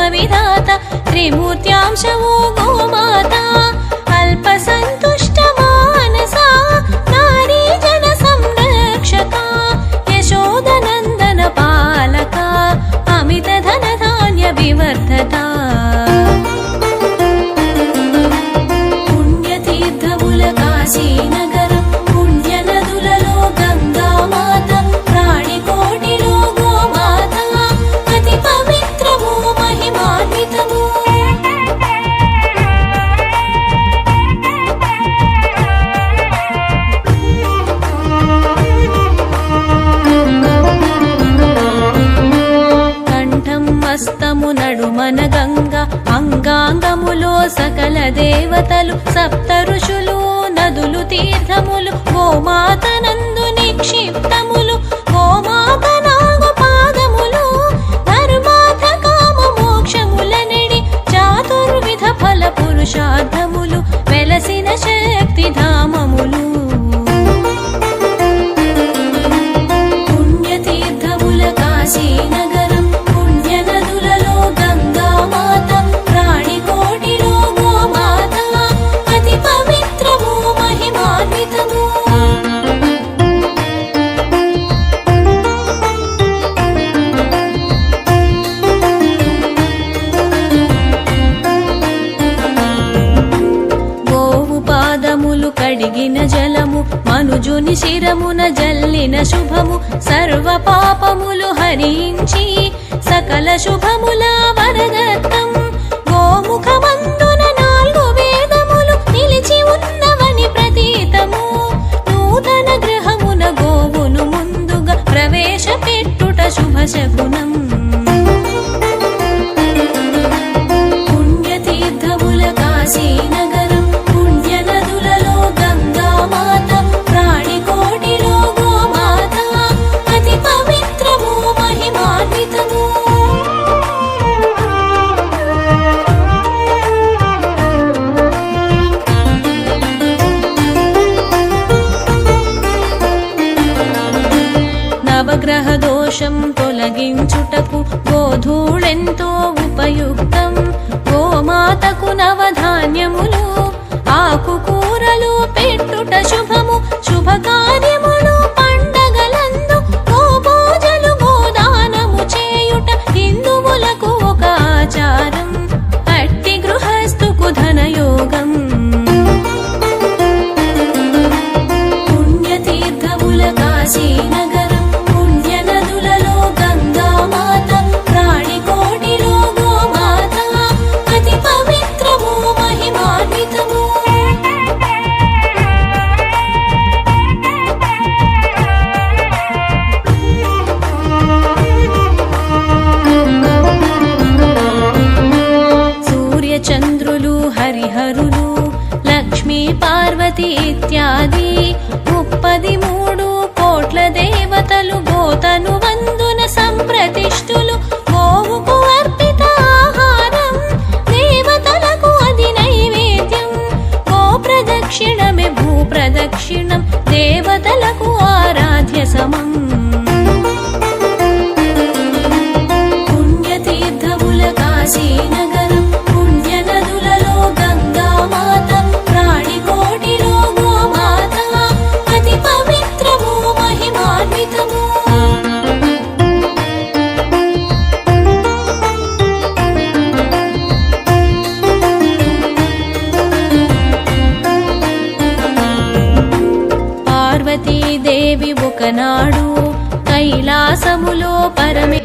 కర్మ విధాత త్రిమూర్త్యాంశవో గోమాత అల్ప సంతుష్ట మానస నారీ జన సంరక్షక యశోదనందన పాలక అమిత ధన ధాన్య వివర్ధత పుణ్యతీర్థముల కాశీ నడుమన గంగ అంగాంగములో సకల దేవతలు సప్త ఋషులు మనుజుని శిరమున జల్లిన శుభము సర్వ పాపములు హరించి సకల శుభముల వరదత్త నవగ్రహ దోషం తొలగించుటకు గోధూళెంతో ఉపయుక్తం. గోమాతకు నవధాన్యములు ఆకుకూరలు పెట్టుట శుభము శుభకార్యములు పండగలందు గోపూజలు గోదానము చేయుట హిందువులకు ఒక ఆచారం. అట్టి గృహస్థుకు ధనయోగం. పుణ్యతీర్థముల కాశీనగరం ఒకనాడు కైలాసములో పరమే